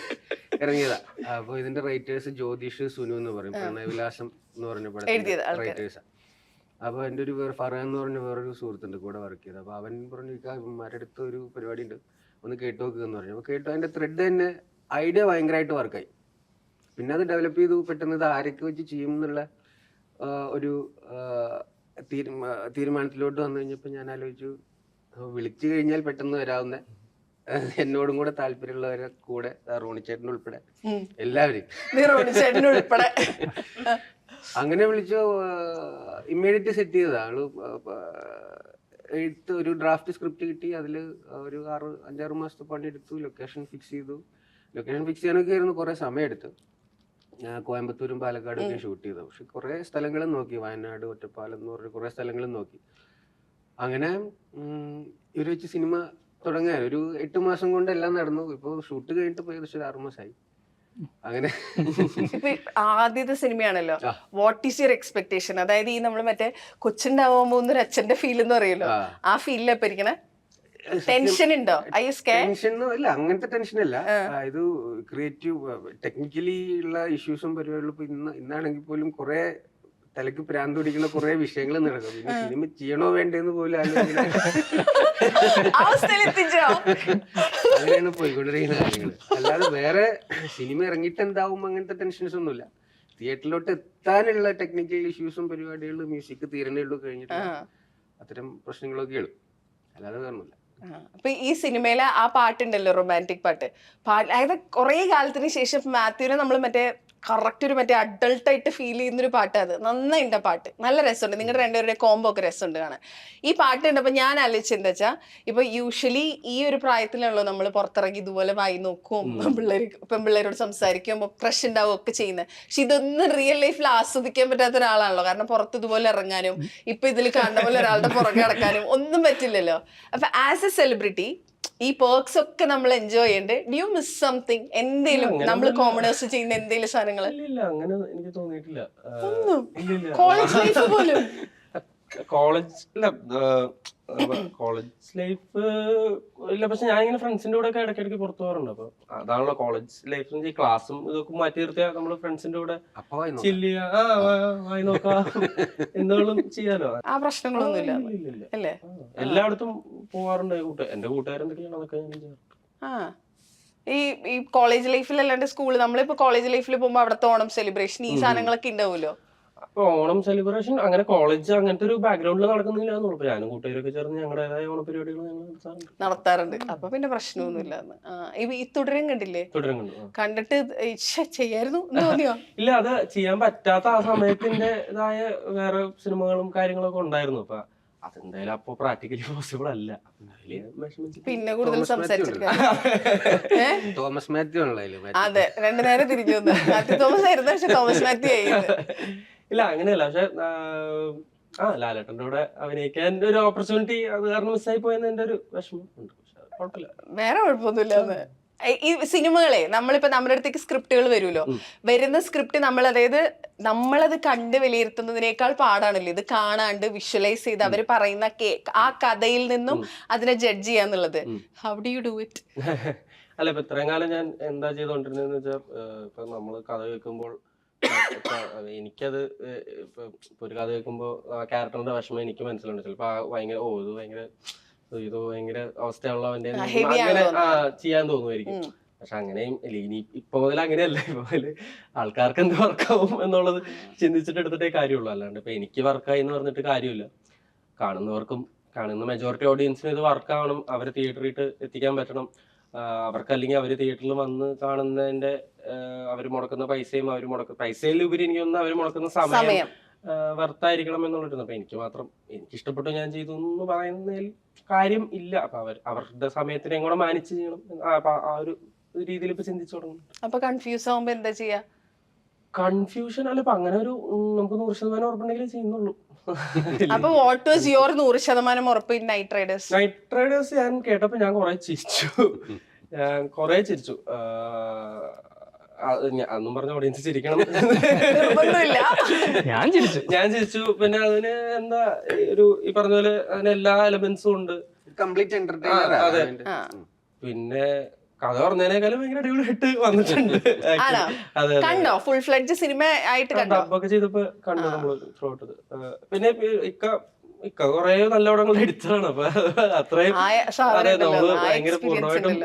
ഇറങ്ങിയതാ. അപ്പോൾ ഇതിന്റെ റൈറ്റേഴ്സ് ജ്യോതിഷ് സുനു എന്ന് പറയും പ്രണയവിലാസം എന്ന് പറഞ്ഞ പടം റൈറ്റേഴ്സ് ആൾക്കാര്. റൈറ്റേഴ്സാ അപ്പോൾ എന്റെ ഒരു വേറെ ഫറ എന്ന് പറഞ്ഞ വേറൊരു സുഹൃത്തുണ്ട് കൂടെ വർക്ക് ചെയ്ത്. അപ്പോൾ അവൻ പറഞ്ഞു ഇവന്മാരുടെ അടുത്ത് ഒരു പരിപാടി ഉണ്ട് ഒന്ന് കേട്ട് നോക്കുക എന്ന് പറഞ്ഞു. അപ്പോൾ കേട്ടു അതിന്റെ ത്രെഡ് തന്നെ ഐഡിയ ഭയങ്കരമായിട്ട് വർക്കായി പിന്നെ അത് ഡെവലപ്പ് ചെയ്തു. പെട്ടെന്ന് ഇത് ആരൊക്കെ വെച്ച് ചെയ്യും എന്നുള്ള ഒരു തീരുമാനത്തിലോട്ട് വന്നു കഴിഞ്ഞപ്പോൾ ഞാൻ ആലോചിച്ചു വിളിച്ചു കഴിഞ്ഞാൽ പെട്ടെന്ന് വരാവുന്ന. എന്നോടും കൂടെ താല്പര്യമുള്ളവരെ കൂടെ റോണിച്ചേട്ടൻ ഉൾപ്പെടെ. എല്ലാവരും *laughs* അങ്ങനെ വിളിച്ചു ഇമ്മീഡിയറ്റ് സെറ്റ് ചെയ്തതാ. ആൾ എഴുത്ത് ഒരു ഡ്രാഫ്റ്റ് സ്ക്രിപ്റ്റ് കിട്ടി. അതിൽ ഒരു ആറ് അഞ്ചാറ് മാസത്തെ പണിയെടുത്തു ലൊക്കേഷൻ ഫിക്സ് ചെയ്തു. ലൊക്കേഷൻ ഫിക്സ് ചെയ്യാനൊക്കെ ആയിരുന്നു കുറേ സമയമെടുത്തു കോയമ്പത്തൂരും പാലക്കാടും ഒക്കെ ഷൂട്ട് ചെയ്തു പക്ഷെ കുറേ സ്ഥലങ്ങളും നോക്കി. വയനാട് ഒറ്റപ്പാലം എന്ന് പറഞ്ഞ കുറേ സ്ഥലങ്ങളും നോക്കി. അങ്ങനെ ഇവർ വെച്ച് സിനിമ തുടങ്ങാൻ ഒരു എട്ട് മാസം കൊണ്ട് എല്ലാം നടന്നു. ഇപ്പോൾ ഷൂട്ട് കഴിഞ്ഞിട്ട് പോയി ഏകദേശം ഒരു ആറ് മാസമായി അങ്ങനെ ആദ്യത്തെ സിനിമയാണല്ലോ. വാട്ട് ഈസ് യുവർ എക്സ്പെക്ടേഷൻ അതായത് ഈ നമ്മൾ മറ്റേ കൊച്ചുണ്ടാവാൻ പോകുന്ന ഒരു അച്ഛന്റെ ഫീൽ എന്ന് പറയുമല്ലോ. ആ. ഫീലിൽ ഇരിക്കണേ? ടെൻഷൻ ഉണ്ടോ? ടെൻഷൻ ഇല്ല. അങ്ങനത്തെ ടെൻഷൻ അല്ല ഇത് ക്രിയേറ്റീവ് ടെക്നിക്കലി ഉള്ള ഇഷ്യൂസും പരിപാടികളും ഇന്ന് ഇന്നാണെങ്കിൽ പോലും കുറെ തലക്ക് പ്രാന്ത് പിടിക്കുന്ന കുറെ വിഷയങ്ങൾ നടക്കും. പിന്നെ സിനിമ ചെയ്യണോ വേണ്ടെന്ന് പോലും അങ്ങനെയാണ് പോയിക്കൊണ്ടിരിക്കുന്ന കാര്യങ്ങൾ. അല്ലാതെ വേറെ സിനിമ ഇറങ്ങിയിട്ട് എന്താവും അങ്ങനത്തെ ടെൻഷൻസ് ഒന്നുമില്ല. തിയേറ്ററിലോട്ട് എത്താനുള്ള ടെക്നിക്കൽ ഇഷ്യൂസും പരിപാടികളും മ്യൂസിക് തീരണേ ഉള്ളൂ കഴിഞ്ഞിട്ട്. അത്തരം പ്രശ്നങ്ങളൊക്കെ ഉള്ളൂ. അല്ലാതെ വേറൊന്നുമില്ല അപ്പൊ ഈ സിനിമയിലെ ആ പാട്ടുണ്ടല്ലോ റൊമാന്റിക് പാട്ട്. പാട്ട് അതായത് കുറെ കാലത്തിന് ശേഷം മാത്യുവിനെ നമ്മൾ മറ്റേ കറക്റ്റ് ഒരു മറ്റേ അഡൾട്ടായിട്ട് ഫീൽ ചെയ്യുന്നൊരു പാട്ടാണ് നന്നായിട്ട് പാട്ട്. നല്ല രസമുണ്ട്. നിങ്ങളുടെ രണ്ടുപേരുടെ കോംബോ ഒക്കെ രസമുണ്ട് കാണാൻ. ഈ പാട്ട് കണ്ടപ്പോൾ ഞാൻ ആലോചിച്ചെന്താ വെച്ചാൽ ഇപ്പോൾ യൂഷ്വലി ഈ ഒരു പ്രായത്തിലാണല്ലോ നമ്മൾ പുറത്തിറങ്ങി ഇതുപോലെ വായി നോക്കും പിള്ളേർ പെൺപിള്ളേരോട് സംസാരിക്കും ക്രഷ് ഉണ്ടാവും ഒക്കെ ചെയ്യുന്നത് പക്ഷെ ഇതൊന്നും റിയൽ ലൈഫിൽ ആസ്വദിക്കാൻ പറ്റാത്ത ഒരാളാണല്ലോ. കാരണം പുറത്ത് ഇതുപോലെ ഇറങ്ങാനും ഇപ്പം ഇതിൽ കണ്ട പോലെ ഒരാളുടെ പുറകെ കിടക്കാനും ഒന്നും പറ്റില്ലല്ലോ. അപ്പം ആസ് എ സെലിബ്രിറ്റി ഈ പേർക്സ് ഒക്കെ നമ്മൾ എൻജോയ് ചെയ്യണ്ട്. ഡ്യൂ യു മിസ് സംതിങ് എന്തെങ്കിലും നമ്മൾ. കോമണേഴ്സ് ചെയ്യുന്ന എന്തെങ്കിലും സാധനങ്ങൾ അങ്ങനെ എനിക്ക് തോന്നിയിട്ടില്ല. കോളേജ് ലൈഫ് പോലും. *laughs* കോളേജ് കോളേജ് ലൈഫ് ഇല്ല പക്ഷെ ഞാൻ ഇങ്ങനെ ഫ്രണ്ട്സിന്റെ കൂടെ ഒക്കെ ഇടയ്ക്കിടയ്ക്ക് പുറത്തു പോകാറുണ്ട്. അപ്പൊ അതാണല്ലോ കോളേജ് ലൈഫ് ഈ ക്ലാസ്സും ഇതൊക്കെ മാറ്റി നിർത്തിയാൽ നമ്മൾ ഫ്രണ്ട്സിന്റെ കൂടെ അപ്പൊ വായി നോക്കാം. എന്തുകൊണ്ടും ചെയ്യാലോ. ആ പ്രശ്നങ്ങളൊന്നും ഇല്ല. എല്ലായിടത്തും പോവാറുണ്ട്. എന്റെ കൂട്ടുകാരെന്തൊക്കെയാണ് അതൊക്കെ ഞാൻ ചെയ്യാറ്? ആ. ഈ ഈ കോളേജ് ലൈഫിൽ അല്ലാണ്ട് സ്കൂൾ നമ്മളിപ്പോ കോളേജ് ലൈഫിൽ പോകുമ്പോ അവിടുത്തെ ഓണം സെലിബ്രേഷൻ ഈ സാധനങ്ങളൊക്കെ ഉണ്ടാവുമല്ലോ ഓണം സെലിബ്രേഷൻ അങ്ങനെ കോളേജ് അങ്ങനത്തെ ഒരു ബാക്ക്ഗ്രൗണ്ടിൽ നടക്കുന്നില്ല ഞാനും കൂട്ടുകാരൊക്കെ ചേർന്ന് ഞങ്ങളുടേതായ ഓണ പരിപാടികൾ ഞങ്ങൾ നടത്താറുണ്ട്. അപ്പൊ പിന്നെ പ്രശ്നമൊന്നുമില്ല ഈ- തുടരും കണ്ടില്ലേ? തുടരും കണ്ടു കണ്ടിട്ട് ചെയ്യായിരുന്നു തോന്നിയോ? *laughs* ഇല്ല അത് ചെയ്യാൻ പറ്റാത്ത ആ സമയത്തിന്റെതായ വേറെ സിനിമകളും കാര്യങ്ങളൊക്കെ ഉണ്ടായിരുന്നു. അപ്പൊ അതെന്തായാലും അപ്പൊ പ്രാക്ടിക്കലി പോസിബിൾ അല്ല. പിന്നെ കൂടുതൽ തോമസ് മാത്യു *laughs* തോമസ് മാത്യു ആണല്ലോ അതെ രണ്ടു നേരം തിരിഞ്ഞു തോമസ് ആയിരുന്നു പക്ഷെ തോമസ് മാത്യു ആയിരുന്നു. *laughs* ഇല്ല അങ്ങനെയല്ല. പക്ഷെ ആ ലാലേട്ടന്റെ കൂടെ അഭിനയിക്കാൻ ഒരു ഓപ്പർച്യൂണിറ്റി അത് കാരണം മിസ്സായി പോയെന്ന് എന്റെ ഒരു വിഷമം ഉണ്ട്. പക്ഷെ അത് കുഴപ്പമില്ല. വേറെ കുഴപ്പമൊന്നുമില്ല ഈ- സിനിമകളെ നമ്മളിപ്പോ നമ്മുടെ അടുത്തേക്ക് സ്ക്രിപ്റ്റുകൾ വരുമല്ലോ. വരുന്ന സ്ക്രിപ്റ്റ് നമ്മൾ അതായത് നമ്മളത് കണ്ട് വിലയിരുത്തുന്നതിനേക്കാൾ പാടാണല്ലോ. ഇത് കാണാണ്ട് വിഷ്വലൈസ് ചെയ്ത് അവർ പറയുന്ന കേക്ക് ആ കഥയിൽ നിന്നും അതിനെ ജഡ്ജ് ചെയ്യാന്നുള്ളത്. How do you do it അല്ല ഇപ്പൊ ഇത്രയും കാലം ഞാൻ എന്താ ചെയ്തോണ്ടിരുന്നെന്ന് വെച്ചാൽ ഇപ്പൊ നമ്മൾ കഥ കേൾക്കുമ്പോൾ എനിക്കത് ഇപ്പൊ ഒരു കഥ കേൾക്കുമ്പോൾ ആ ക്യാരക്ടറിന്റെ വിഷമം എനിക്ക് മനസ്സിലുണ്ട്. ചിലപ്പോ ആ ഭയങ്കര ഓ ഇത് ഭയങ്കര ഇത് ഭയങ്കര അവസ്ഥയുള്ള അവന്റെ heavy അങ്ങനെ ആണെന്ന് ആ ചെയ്യാൻ തോന്നുമായിരിക്കും. പക്ഷെ അങ്ങനെയും ഇല്ല, ഇനി ഇപ്പൊ മുതൽ അങ്ങനെയല്ല. ഇപ്പൊ മുതൽ ആൾക്കാർക്ക് എന്ത് വർക്കാവും എന്നുള്ളത് ചിന്തിച്ചിട്ട് എടുത്തിട്ടേ കാര്യമുള്ളൂ. അല്ലാണ്ട് ഇപ്പൊ എനിക്ക് വർക്കായി എന്ന് പറഞ്ഞിട്ട് കാര്യമില്ല. കാണുന്നവർക്കും കാണുന്ന മെജോറിറ്റി ഓഡിയൻസിന് ഇത് വർക്കാവണം അവരെ തിയേറ്ററിൽ എത്തിക്കാൻ പറ്റണം. അവർക്ക് അല്ലെങ്കിൽ അവർ തിയേറ്ററിൽ വന്ന് കാണുന്നതിന്റെ അവർ മുടക്കുന്ന പൈസയും അവർ മുടക്കുന്ന പൈസയിലുപരി എനിക്ക് തോന്നുന്നു അവർ മുടക്കുന്ന സമയം വർത്തായിരിക്കണം വെർത്തായിരിക്കണം എന്നുള്ളത് അപ്പൊ എനിക്ക് മാത്രം എനിക്ക് ഇഷ്ടപ്പെട്ടു ഞാൻ ചെയ്തു എന്ന് പറയുന്നതിൽ കാര്യം ഇല്ല. അപ്പൊ അവർ അവരുടെ സമയത്തിനെ കൂടെ മാനേജ് ചെയ്യണം ആ- ഒരു രീതിയിൽ ഇപ്പൊ ചിന്തിച്ചു തുടങ്ങും അപ്പൊ കൺഫ്യൂസ് ആവുമ്പോ എന്താ ചെയ്യാ? കൺഫ്യൂഷൻ അല്ല ഇപ്പൊ അങ്ങനെ ഒരു നമുക്ക് നൂറ് ശതമാനം ഉറപ്പുണ്ടെങ്കിലേ ചെയ്യുന്നുള്ളൂ. അപ്പൊ വാട്ട് വാസ് യുവർ നൂറ് ശതമാനം ഉറപ്പ് നൈറ്റ് റൈഡേഴ്സ് നൈറ്റ് റൈഡേഴ്സ് ഞാൻ കേട്ടപ്പോ ഞാൻ കുറെ ചിരിച്ചു. ഞാൻ കുറെ ചിരിച്ചു. അന്നും പറഞ്ഞ ഓഡിയൻസ് ചിരിക്കണം. ഞാൻ ചിരിച്ചു. ഞാൻ ചിരിച്ചു. പിന്നെ അതിന് എന്താ ഒരു ഈ പറഞ്ഞ പോലെ അതിന് എല്ലാ എലമെന്റ്സും ഉണ്ട്. കംപ്ലീറ്റ് എന്റർടൈനർ അതെ. പിന്നെ കഥ പറഞ്ഞതിനേക്കാളും ഭയങ്കര അടിപൊളിയായിട്ട് വന്നിട്ടുണ്ട് കണ്ടോ? ഫുൾ ഫ്ലെഡ്ജ് സിനിമ ആയിട്ട് കണ്ടോ. ഡബൊക്കെ ചെയ്തപ്പോ കണ്ടു നമ്മൾ ത്രൂഔട്ട് പിന്നെ ഇക്ക ഇക്ക കൊറേ നല്ല പടങ്ങൾ എഡിറ്ററാണ് അപ്പൊ അത്രയും നമ്മൾ ഭയങ്കര പൂർണമായിട്ടും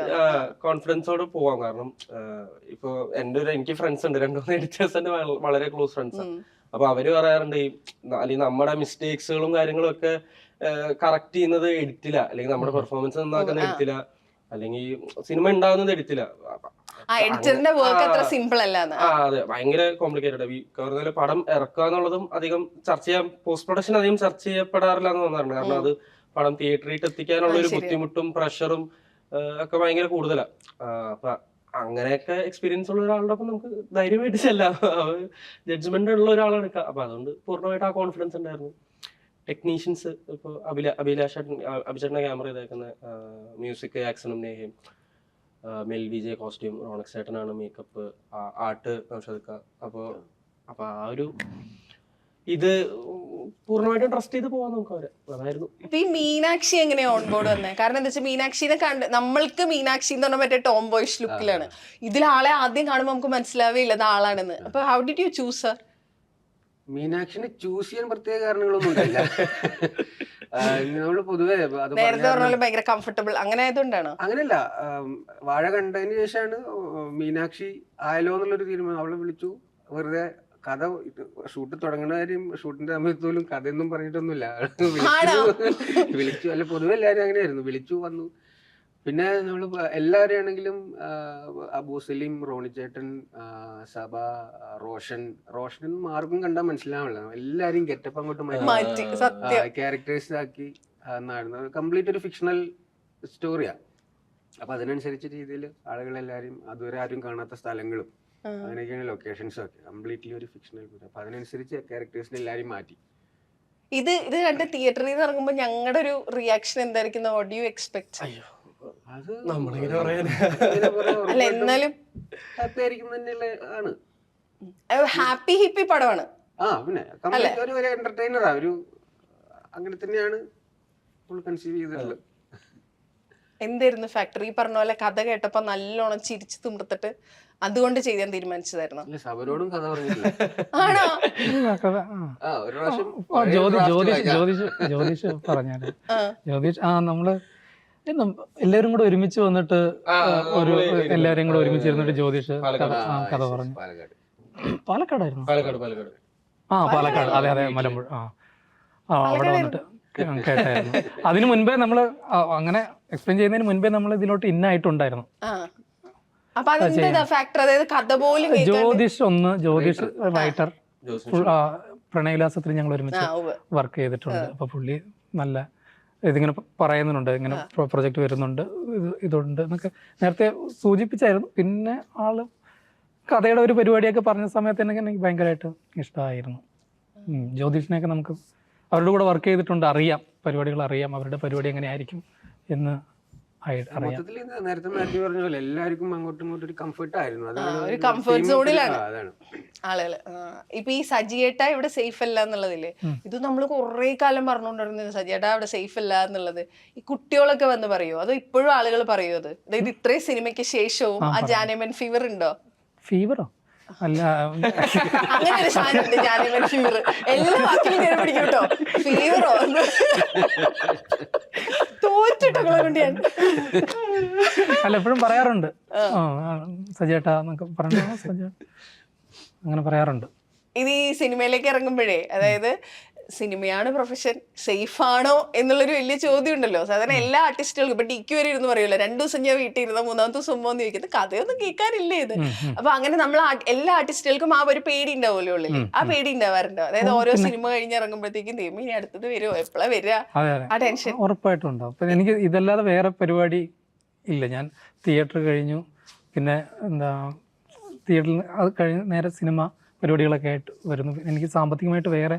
കോൺഫിഡൻസോട് പോവാം. കാരണം ഇപ്പൊ എന്റെ ഒരു എനിക്ക് ഫ്രണ്ട്സ് ഉണ്ട്. രണ്ടുമൂന്ന് എഡിറ്റേഴ്സ് എന്റെ വളരെ ക്ലോസ് ഫ്രണ്ട്സ്. അപ്പൊ അവർ പറയാറുണ്ട് ഈ അല്ലെങ്കിൽ നമ്മുടെ മിസ്റ്റേക്സുകളും കാര്യങ്ങളും ഒക്കെ കറക്റ്റ് ചെയ്യുന്നത് എഡിറ്റില്ല അല്ലെങ്കിൽ നമ്മുടെ പെർഫോമൻസ് നന്നാക്കുന്ന. എഡിറ്റില്ല അല്ലെങ്കിൽ സിനിമ ഉണ്ടാകുന്നത് എഡിറ്റില്ല എഡിറ്ററിന്റെ വർക്ക് അത്ര സിമ്പിൾ അല്ലാന്ന് ആ അതെ ഭയങ്കര കോംപ്ലിക്കേറ്റഡ് പടം ഇറക്കുക എന്നുള്ളതും അധികം ചർച്ച ചെയ്യാൻ പോസ്റ്റ് പ്രൊഡക്ഷൻ അധികം ചർച്ച ചെയ്യപ്പെടാറില്ല എന്ന് തോന്നാറുണ്ട്. കാരണം അത് പടം തിയേറ്ററിൽ എത്തിക്കാനുള്ള ഒരു ബുദ്ധിമുട്ടും പ്രഷറും ഒക്കെ ഭയങ്കര കൂടുതലാണ് അപ്പൊ അങ്ങനെയൊക്കെ എക്സ്പീരിയൻസ് ഉള്ള ഒരാളുടെ ഒപ്പം നമുക്ക് ധൈര്യമായിട്ട് ചെല്ലാം. ജഡ്ജ്മെന്റ് ഉള്ള ഒരാളാണ് ഇക്ക. അപ്പൊ അതുകൊണ്ട് പൂർണമായിട്ട് ആ കോൺഫിഡൻസ് ഉണ്ടായിരുന്നു. ടെക്നീഷ്യൻസ് ഇപ്പോൾ അഭില അഭിലാഷ് അഭിചേട്ടന്റെ ക്യാമറ ചെയ്തേക്കുന്ന മ്യൂസിക് ആക്സണും നേഹയും Mel V J costume Ronak സേട്ടനാണ് makeup art നൗഷദ്ക്ക അപ്പോൾ അപ്പോൾ ആ ഒരു ഇത് പൂർണമായിട്ടും ട്രസ്റ്റ് ചെയ്ത് പോവാൻ നമുക്ക് അവരെ. അതായിരുന്നു. ഇപ്പൊ ഈ മീനാക്ഷി എങ്ങനെയാ ഓൺ ബോർഡ് വന്നത് കാരണം എന്താ വെച്ചാൽ മീനാക്ഷിനെ കണ്ട് നമ്മൾക്ക് മീനാക്ഷി എന്ന് പറഞ്ഞാൽ മറ്റേ ടോം ബോയ്സ് ലുക്കിലാണ് ഇതിൽ ആളെ ആദ്യം കാണുമ്പോൾ നമുക്ക് മനസ്സിലാവേ ഇല്ല ആളാണെന്ന്. അപ്പൊ how did you choose sir മീനാക്ഷിനെ choose ചെയ്യാൻ പ്രത്യേക കാരണങ്ങളൊന്നും ഉണ്ടായില്ല നമ്മൾ പൊതുവെ നേരത്തെ ഭയങ്കര കംഫർട്ടബിൾ അങ്ങനെ ആയതുകൊണ്ടാണ്? അങ്ങനെയല്ല വാഴ കണ്ടതിന് ശേഷമാണ് മീനാക്ഷി ആയാലോ എന്നുള്ളൊരു തീരുമാനം. അവളെ വിളിച്ചു. വെറുതെ കഥ ഷൂട്ട് തുടങ്ങുന്ന കാര്യം ഷൂട്ടിന്റെ സമയത്ത് പോലും കഥയൊന്നും പറഞ്ഞിട്ടൊന്നുമില്ല. വിളിച്ചു വിളിച്ചു. അല്ല പൊതുവെ എല്ലാവരും അങ്ങനെയായിരുന്നു. വിളിച്ചു വന്നു. പിന്നെ നമ്മൾ എല്ലാവരും ആണെങ്കിലും അബൂ സലീം റോണി ചേട്ടൻ ആ, സബ റോഷൻ റോഷൻ ആർക്കും കണ്ടാൽ മനസ്സിലാവില്ല. എല്ലാവരും ഗെറ്റപ്പ് അങ്ങോട്ട് മാറ്റി. ക്യാരക്ടേഴ്സ് ആക്കി എന്നായിരുന്നു കംപ്ലീറ്റ് ഒരു ഫിക്ഷണൽ സ്റ്റോറിയാ അപ്പൊ അതിനനുസരിച്ച രീതിയിൽ ആളുകളെല്ലാരും അതുവരെ ആരും കാണാത്ത സ്ഥലങ്ങളും അതിനൊക്കെയാണ് അങ്ങനെയൊക്കെയാണ് ലൊക്കേഷൻസും ഒക്കെ. കംപ്ലീറ്റ്ലി ഒരു ഫിക്ഷണൽ അപ്പൊ അതിനനുസരിച്ച് ക്യാരക്ടേഴ്സിനെ എല്ലാരും മാറ്റി. ഇത് ഇത് കണ്ട് തിയേറ്ററിൽ നിന്ന് ഇറങ്ങുമ്പോൾ ഞങ്ങളുടെ ഒരു റിയാക്ഷൻ എന്തായിരിക്കും വാട്ട് യു എക്സ്പെക്ട് അയ്യോ. അത് നമ്മളിങ്ങനെ പറയാനാ. അല്ല എന്നാലും ഹാപ്പി ആയിരിക്കും ആണ്. ഹാപ്പി ഹിപ്പി പടമാണ്. ആ പിന്നെ ഒരു ഒരു എന്റർടൈനറാ ഒരു അങ്ങനെ തന്നെയാണ് ഫുൾ കൺസീവ് ചെയ്തിട്ടുള്ളത്. എന്തായിരുന്നു ഫാക്ടറി പറഞ്ഞ പോലെ കഥ കേട്ടപ്പോ നല്ലോണം ചിരിച്ചു തുമ്പത്തിട്ട് അതുകൊണ്ട് ചെയ്യാൻ തീരുമാനിച്ചതായിരുന്നു? സബരോടും കഥ ആണോ? ജ്യോതിഷ് ജ്യോതിഷ് ജ്യോതിഷ് പറഞ്ഞാൽ. ആ. ജ്യോതിഷ് ആ നമ്മൾ എല്ലാവരും കൂടെ ഒരുമിച്ച് വന്നിട്ട് ഒരു എല്ലാവരും കൂടെ ഒരുമിച്ച് ഇരുന്നിട്ട് ജ്യോതിഷ് കഥ- പറഞ്ഞു. പാലക്കാട്. പാലക്കാടായിരുന്നു? പാലക്കാട് പാലക്കാട്. ആ പാലക്കാട്. അതെ അതെ മലമ്പുഴ. ആ. ആ അവിടെ വന്നിട്ട് കേട്ടായിരുന്നു. അതിനു മുൻപേ നമ്മൾ അങ്ങനെ എക്സ്പ്ലെയിൻ ചെയ്യുന്നതിന് മുൻപേ നമ്മൾ ഇതിലോട്ട് ഇന്നായിട്ടുണ്ടായിരുന്നു ആ. അപ്പൊ അതെന്താ ഫാക്ടർ അതായത് കഥ പോലും കേൾക്കാണ്ട്. ജ്യോതിഷ് ഒന്ന് ജ്യോതിഷ് റൈറ്റർ പ്രണയവിലാസത്തിൽ ഞങ്ങൾ ഒരുമിച്ച് വർക്ക് ചെയ്തിട്ടുണ്ട്. അപ്പൊ പുള്ളി നല്ല ഇതിങ്ങനെ പറയുന്നുണ്ട് ഇങ്ങനെ പ്രൊജക്ട് വരുന്നുണ്ട് ഇത് ഇതുണ്ട് എന്നൊക്കെ നേരത്തെ സൂചിപ്പിച്ചായിരുന്നു പിന്നെ ആൾ കഥയുടെ ഒരു പരിപാടിയൊക്കെ പറഞ്ഞ സമയത്ത് തന്നെ എനിക്ക് ഭയങ്കരമായിട്ട് ഇഷ്ടമായിരുന്നു. ജ്യോതിഷിനെയൊക്കെ നമുക്ക് അവരുടെ കൂടെ വർക്ക് ചെയ്തിട്ടുണ്ട് അറിയാം പരിപാടികൾ അറിയാം അവരുടെ പരിപാടി എങ്ങനെയായിരിക്കും എന്ന് മൊത്തത്തിൽ ഇത് നേരത്തെ മാറ്റി പറഞ്ഞ പോലെ എല്ലാവർക്കും അങ്ങോട്ടും ഇങ്ങോട്ടും ഒരു കംഫർട്ട് ആയിരുന്നു. അതാണ് ഒരു കംഫർട്ട് comfort theme zone ലാണ്. ആ, അതാണ്. ആളുകൾ ആ. ഇപ്പൊ ഈ സജിയേട്ട ഇവിടെ സേഫ് അല്ല എന്നുള്ളതില്ലേ ഇത് നമ്മൾ കുറെ കാലം പറഞ്ഞുകൊണ്ടിരുന്നത് സജിയേട്ട ഇവിടെ സേഫ് അല്ല എന്നുള്ളത്. ഈ കുട്ടികളൊക്കെ വന്ന് പറയുമോ അതോ ഇപ്പോഴും ആളുകൾ പറയുമോ അത് അതായത് ഇത്രയും സിനിമയ്ക്ക് ശേഷവും ആ ജാനമൻ ഫീവർ ഉണ്ടോ? ഫീവറോ അല്ല അങ്ങനെ ഒരു സാധനമുണ്ട് ജാനമൻ ഫീവർ എല്ലാ വാക്കിലും കയറി പിടിക്കും കേട്ടോ. ഫീവറോ തോറ്റിട്ടൊക്കെ കൊണ്ട് ഞാൻ? അല്ല എപ്പോഴും പറയാറുണ്ട്. സജേട്ടാ എന്നൊക്കെ പറഞ്ഞു "ആ, അങ്ങനെ പറയാറുണ്ട്. ഇനി ഈ സിനിമയിലേക്ക് ഇറങ്ങുമ്പോഴേ അതായത് സിനിമയാണ് പ്രൊഫഷൻ സേഫ് ആണോ എന്നുള്ളൊരു വലിയ ചോദ്യം ഉണ്ടല്ലോ സാധാരണ എല്ലാ ആർട്ടിസ്റ്റുകൾക്കും ഇപ്പൊ ഡിക്ക് വരെ ഇരുന്ന് പറയുമല്ലോ രണ്ടു ദിവസം ഞാൻ വീട്ടിൽ ഇരുന്ന മൂന്നാമത്തെ ദിവസം പോകുമ്പോൾ ചോദിക്കുന്നത് കഥയൊന്നും കേൾക്കാറില്ലേ ഇത്? അപ്പൊ അങ്ങനെ നമ്മൾ എല്ലാ ആർട്ടിസ്റ്റുകൾക്കും ആ ഒരു പേടി ഉണ്ടാവുമല്ലോ ഉള്ളിൽ ആ പേടി ഉണ്ടാവാറുണ്ടോ? അതായത് ഓരോ സിനിമ കഴിഞ്ഞ് ഇറങ്ങുമ്പോഴത്തേക്കും ദൈവം ഇനി അടുത്തത് വരുമോ എപ്പോഴാ വരിക? ആ ടെൻഷൻ. ഉറപ്പായിട്ടും ഉണ്ടാവും. എനിക്ക് ഇതല്ലാതെ വേറെ പരിപാടി ഇല്ല. ഞാൻ തിയേറ്റർ കഴിഞ്ഞു. പിന്നെ എന്താ തിയേറ്ററിൽ അത് കഴിഞ്ഞ് നേരെ സിനിമ പരിപാടികളൊക്കെ ആയിട്ട് വരുന്നു. എനിക്ക് സാമ്പത്തികമായിട്ട് വേറെ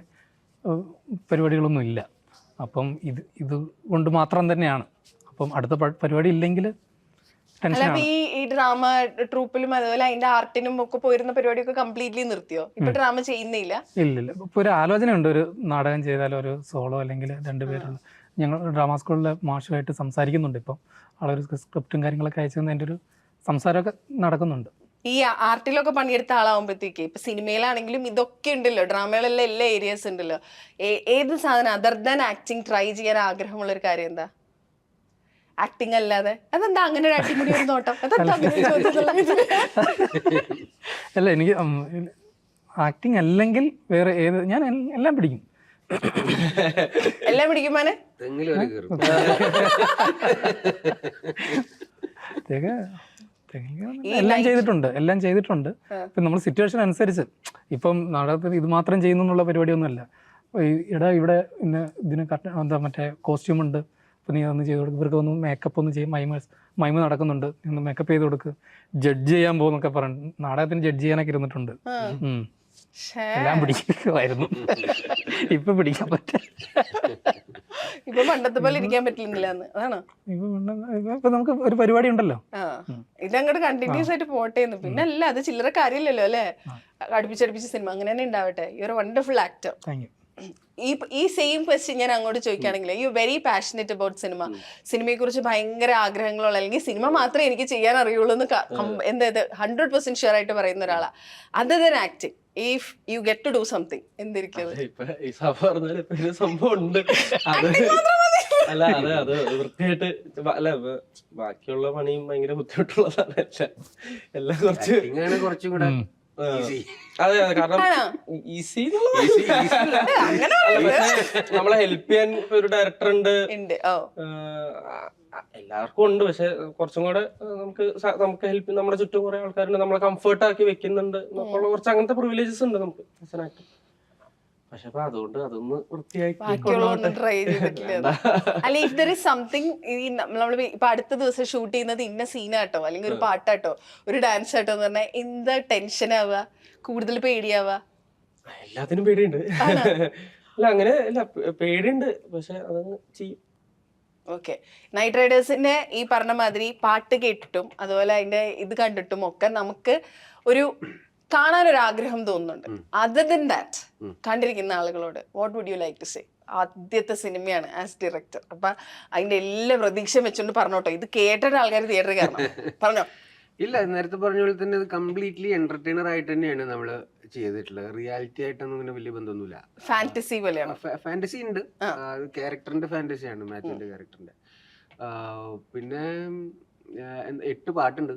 പരിപാടികളൊന്നും ഇല്ല അപ്പം ഇത് ഇത് കൊണ്ട് മാത്രം തന്നെയാണ്. അപ്പം അടുത്ത പരിപാടി ഇല്ലെങ്കിൽ ഈ ഈ ഡ്രാമ ട്രൂപ്പിലും അതുപോലെ അതിന്റെ ആർട്ടിനും ഒക്കെ പോയിരുന്ന പരിപാടിയൊക്കെ കംപ്ലീറ്റ്ലി നിർത്തിയോ? ഇപ്പൊ ഡ്രാമ ചെയ്യുന്നില്ല. ഇല്ലില്ല ഇപ്പൊ ഒരു ആലോചന ഉണ്ട് ഒരു നാടകം ചെയ്താലോ ഒരു സോളോ അല്ലെങ്കിൽ രണ്ടുപേരുള്ള ഞങ്ങൾ ഡ്രാമ സ്കൂളിലെ മാഷുമായിട്ട് സംസാരിക്കുന്നുണ്ട്. ഇപ്പം ആളൊരു സ്ക്രിപ്റ്റും കാര്യങ്ങളൊക്കെ അയച്ചു തന്നതിന്റെ ഒരു സംസാരമൊക്കെ നടക്കുന്നുണ്ട്. ഈ ആർട്ടിലൊക്കെ പണിയെടുത്ത ആളാവുമ്പോഴത്തേക്ക് ഇപ്പൊ സിനിമയിലാണെങ്കിലും ഇതൊക്കെ ഉണ്ടല്ലോ ഡ്രാമകളിലെ എല്ലാ ഏരിയസ് ഉണ്ടല്ലോ. ഏത് സാധനം അതർ ദാൻ ആക്ടിങ് ട്രൈ ചെയ്യാൻ ആഗ്രഹമുള്ള ഒരു കാര്യം എന്താ? ആക്ടിങ് അല്ലാതെ? അതെന്താ അങ്ങനെ ഒരു നോട്ടം? അതെന്താ അങ്ങനെ ഒരു ഇതിൽ? അല്ല എനിക്ക് ആക്ടിങ് അല്ലെങ്കിൽ വേറെ ഏത് ഞാൻ എല്ലാം പിടിക്കും. എല്ലാം പിടിക്കും മാനേ? വരെ കയറും. പ്രത്യേക *laughs* എല്ലാം ചെയ്തിട്ടുണ്ട് എല്ലാം ചെയ്തിട്ടുണ്ട്. ഇപ്പം നമ്മൾ സിറ്റുവേഷൻ അനുസരിച്ച് ഇപ്പം നാടകത്തിൽ ഇത് മാത്രം ചെയ്യുന്നു എന്നുള്ള പരിപാടിയൊന്നുമല്ല. ഇടാ ഇവിടെ ഇന്ന് ഇതിന് കറക്റ്റ് എന്താ മറ്റേ കോസ്റ്റ്യൂം ഉണ്ട്. അപ്പം നീ അതൊന്ന് ചെയ്ത് കൊടുക്കും. ഇവർക്ക് ഒന്ന് മേക്കപ്പ് ഒന്ന് ചെയ്യും. മൈമ മൈമ നടക്കുന്നുണ്ട്. ഒന്ന് മേക്കപ്പ് ചെയ്ത് കൊടുക്ക്. ജഡ്ജ് ചെയ്യാൻ പോകുന്നൊക്കെ പറഞ്ഞു നാടകത്തിന് ജഡ്ജ് ചെയ്യാനൊക്കെ ഇരുന്നിട്ടുണ്ട്. എല്ലാം പിടിക്കുമായിരുന്നു ഇപ്പൊ പിടിക്കാൻ പറ്റില്ല. ഇപ്പൊ പണ്ടത്തെ പോലെ ഇരിക്കാൻ പറ്റില്ല അതാണോ? ഇപ്പൊ നമുക്ക് ഒരു പരിപാടി ഉണ്ടല്ലോ. ഇതങ്ങോട്ട് കണ്ടിന്യൂസ് ആയിട്ട് പോട്ടെ എന്ന് പിന്നെ അല്ല അത് ചില്ലറ കാര്യമില്ലല്ലോ അല്ലെ? അടുപ്പിച്ചടുപ്പിച്ച് സിനിമ അങ്ങനെ തന്നെ ഉണ്ടാവട്ടെ. You are wonderful actor thank you ഈ ഈ സെയിം ക്വസ്റ്റ്യൻ ഞാൻ അങ്ങോട്ട് ചോദിക്കുകയാണെങ്കിൽ you very passionate about cinema സിനിമയെ കുറിച്ച് ഭയങ്കര ആഗ്രഹങ്ങളുള്ള അല്ലെങ്കിൽ സിനിമ മാത്രമേ എനിക്ക് ചെയ്യാൻ അറിയുള്ളൂ എന്ന് എന്തായത് എന്താ ഹൺഡ്രഡ് പെർസെന്റ് ഷുവർ ആയിട്ട് പറയുന്ന ഒരാളാണ് other than acting if you get to do something എന്തിരിക്കും ഇപ്പൊ ഈ സഭ പറഞ്ഞാൽ ഇപ്പൊ സംഭവം ഉണ്ട്. അത് അല്ല അതെ അത് വൃത്തിയായിട്ട് അല്ല ബാക്കിയുള്ള പണിയും ഭയങ്കര ബുദ്ധിമുട്ടുള്ളതാണ്. എല്ലാം എല്ലാം കുറച്ച് കുറച്ചും കൂടെ. അതെ അതെ കാരണം? ഈസി അങ്ങനെ നമ്മളെ ഹെൽപ്പ് ചെയ്യാൻ ഒരു ഡയറക്ടർ ഉണ്ട്. ഉണ്ട്. എല്ലാവർക്കും ഉണ്ട് പക്ഷെ കുറച്ചും കൂടെ നമുക്ക് നമുക്ക് ഹെൽപ്പ് നമ്മുടെ ചുറ്റും കുറെ ആൾക്കാരുണ്ട്. നമ്മളെ കംഫർട്ട് ആക്കി വെക്കുന്നുണ്ട്. കുറച്ച് അങ്ങനത്തെ പ്രിവിലേജസ് ഉണ്ട് നമുക്ക്. Actor. പക്ഷെ അപ്പൊ അതുകൊണ്ട് അതൊന്ന് അല്ല ഇഫ് ദർ ഇസ് സംതിങ് ഈ നമ്മൾ ഇപ്പൊ അടുത്ത ദിവസം ഷൂട്ട് ചെയ്യുന്നത് ഇന്ന സീനാട്ടോ അല്ലെങ്കിൽ ഒരു പാട്ടാട്ടോ ഒരു ഡാൻസ് ആട്ടോ എന്ന് പറഞ്ഞാൽ എന്താ ടെൻഷൻ ആവുക? കൂടുതൽ പേടിയാവുക? എല്ലാത്തിനും പേടിയുണ്ട്. അല്ല അങ്ങനെ അല്ല പേടിയുണ്ട്. പക്ഷെ അതങ്ങ് ചെയ്യും. ഓക്കെ നൈറ്റ് റൈഡേഴ്സിന്റെ ഈ പറഞ്ഞ മാതിരി പാട്ട് കേട്ടിട്ടും അതുപോലെ അതിന്റെ ഇത് കണ്ടിട്ടും ഒക്കെ നമുക്ക് ഒരു കാണാൻ ഒരു ആഗ്രഹം തോന്നുന്നുണ്ട് അതർ ദൻ ദാറ്റ് കണ്ടിരിക്കുന്ന ആളുകളോട് what would you like to say ആദ്യത്തെ സിനിമയാണ് ആസ് ഡയറക്ടർ അപ്പൊ അതിന്റെ എല്ലാ പ്രതീക്ഷയും വെച്ചോണ്ട് പറഞ്ഞോട്ടോ. ഇത് കേട്ടിട്ട് ആൾക്കാർ തിയേറ്റർ കാരണം പറഞ്ഞോ? ഇല്ല നേരത്തെ പറഞ്ഞ പോലെ തന്നെ ഇത് കംപ്ലീറ്റ്ലി എന്റർടൈനർ ആയിട്ട് തന്നെയാണ് നമ്മൾ ചെയ്തിട്ടുള്ളത്. റിയാലിറ്റി ആയിട്ടൊന്നും അങ്ങനെ വലിയ ബന്ധമൊന്നുമില്ല. ഫാന്റസി പോലെയാണ്. ഫാന്റസി ഉണ്ട്. ക്യാരക്ടറിന്റെ ഫാന്റസിയാണ് മാത്യുവിന്റെ ക്യാരക്ടറിന്റെ പിന്നെ എട്ട് പാട്ടുണ്ട്.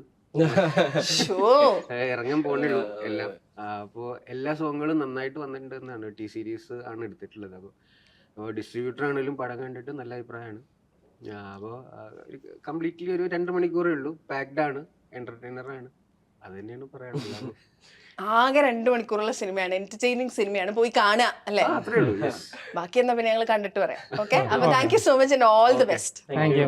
ഇറങ്ങാൻ പോണുള്ളൂ എല്ലാം അപ്പോൾ അപ്പോ എല്ലാ സോങ്ങുകളും നന്നായിട്ട് വന്നിട്ടുണ്ട് എന്നാണ് ടി സീരീസ് ആണ് എടുത്തിട്ടുള്ളത്. അപ്പോൾ അപ്പോൾ ഡിസ്ട്രിബ്യൂട്ടർ ആണെങ്കിലും പടം കണ്ടിട്ട് നല്ല അഭിപ്രായമാണ്. അപ്പോൾ കംപ്ലീറ്റ്ലി ഒരു രണ്ട് മണിക്കൂറേ ഉള്ളൂ. പാക്ഡ് ആണ്. എന്റർടൈനർ ആണ്. അത് തന്നെയാണ് പറയാനുള്ളത്. ആകെ രണ്ട് മണിക്കൂറുള്ള സിനിമയാണ്. എന്റർടൈനിങ് സിനിമയാണ്. പോയി കാണുക അല്ലേ? അത്രേ ഉള്ളൂ. ബാക്കി എന്നാ പിന്നെ ഞങ്ങൾ കണ്ടിട്ട് പറയാം. ഓക്കെ അപ്പൊ thank you so much and all the best thank you